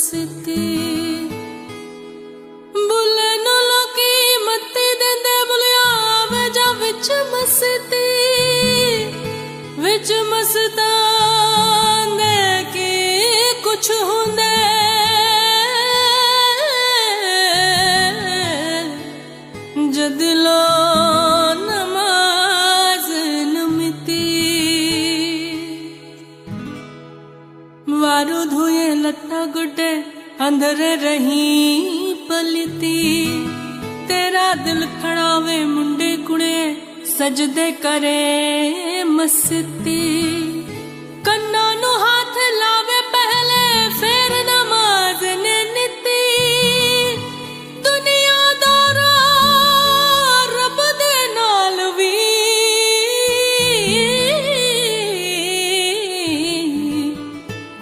city. ਧੋਏ ਗੁੱਡੇ ਅੰਦਰ ਰਹੀ ਪਲਤੀ। ਤੇਰਾ ਦਿਲ ਖੜਾਵੇ ਮੁੰਡੇ ਕੁੜੇ, ਸਜਦੇ ਕਰੇ ਮਸਤੀ। ਕੰਨਾਂ ਨੂੰ ਹੱਥ ਲਾਵੇ ਪਹਿਲੇ, ਫੇਰ ਨਮਾਜ਼ ਨੇ ਨੀਤੀ। ਦੁਨੀਆਦਾਰਾ ਰੱਬ ਦੇ ਨਾਲ ਵੀ।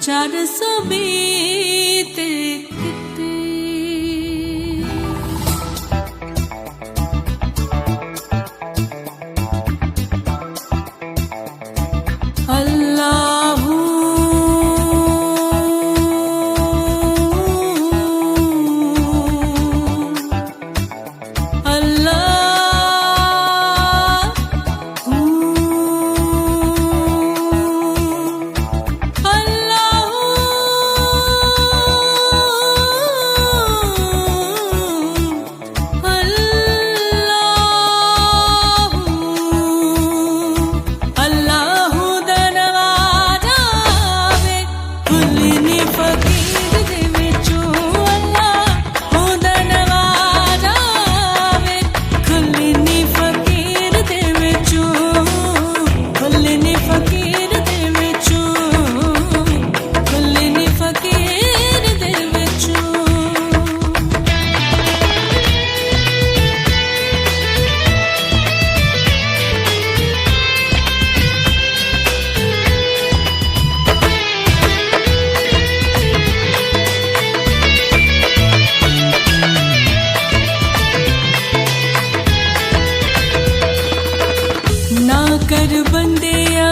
ਚਾਰ ਸੌ ਵੀਹ ना कर बंदेया